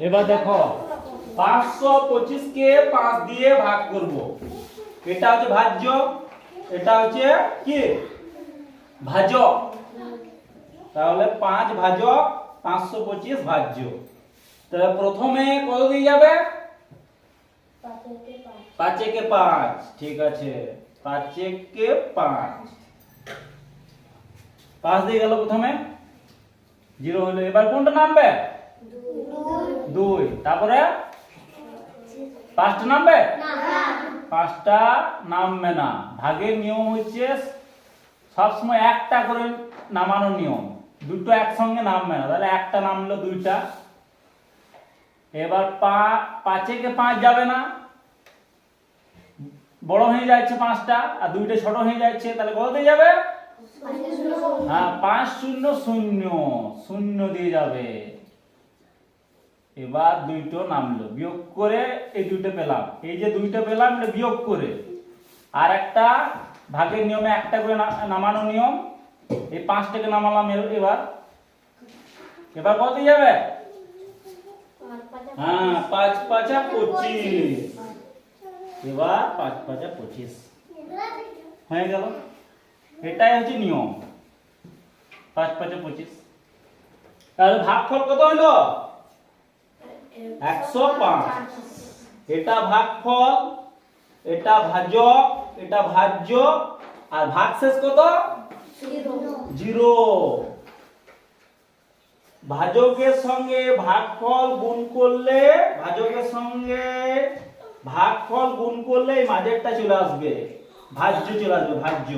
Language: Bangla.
এবার দেখো, পাঁচশো পঁচিশ কে পাঁচ দিয়ে ভাগ করব। এটা হচ্ছে ভাজ্য, এটা হচ্ছে কি? ভাজক তাহলে পাঁচ ভাজক পাঁচশো পঁচিশ ভাজ্য। তাহলে প্রথমে কত দিয়ে যাবে? পাঁচে কে পাঁচ। ঠিক আছে। পাঁচে কে পাঁচ। পাঁচ দিয়ে গেল প্রথমে। জিরো হলো। এবার কোনটা নামবে? দুই। তারপরে? পাঁচটা নামবে? পাঁচটা নামবে না। ভাগের নিয়ম হচ্ছে সবসময় একটা করে নামানোর নিয়ম। দুটো একসঙ্গে নামবে না। তাহলে একটা নামলো দুইটা। এবার পা পাঁচে কে পাঁচ যাবে না। বড় হয়ে যাচ্ছে পাঁচটা আর দুইটা ছোট হয়ে যাচ্ছে। তাহলে কততে যাবে? হ্যাঁ পাঁচ শূন্য শূন্য। শূন্য দিয়ে যাবে। এবার দুইটো নামলো। বিয়োগ করে এই দুইটা পেলাম। এই যে দুইটা পেলাম, এটা বিয়োগ করে। আর একটা ভাগের নিয়মে একটা করে নামানো নিয়ম। এই পাঁচটাকে নামালাম এবার। এবার কত যাবে? হ্যাঁ পাঁচ পাঁচা পঁচিশ। এবার পাঁচ পাঁচা পঁচিশ। হয়ে গেল? এটাই হচ্ছে নিয়ম। পাঁচ পাঁচে পঁচিশ। তাহলে ভাগফল কত হলো? একশো পাঁচ। এটা ভাগফল এটা ভাজক এটা ভাজ্য আর ভাগশেষ কত? জিরো। ভাজকের সঙ্গে ভাগফল গুণ করলে ভাজকের সঙ্গে ভাগফল গুণ করলে এই মাঝেরটা চলে আসবে। ভাজ্য চলে আসবে ভাজ্য।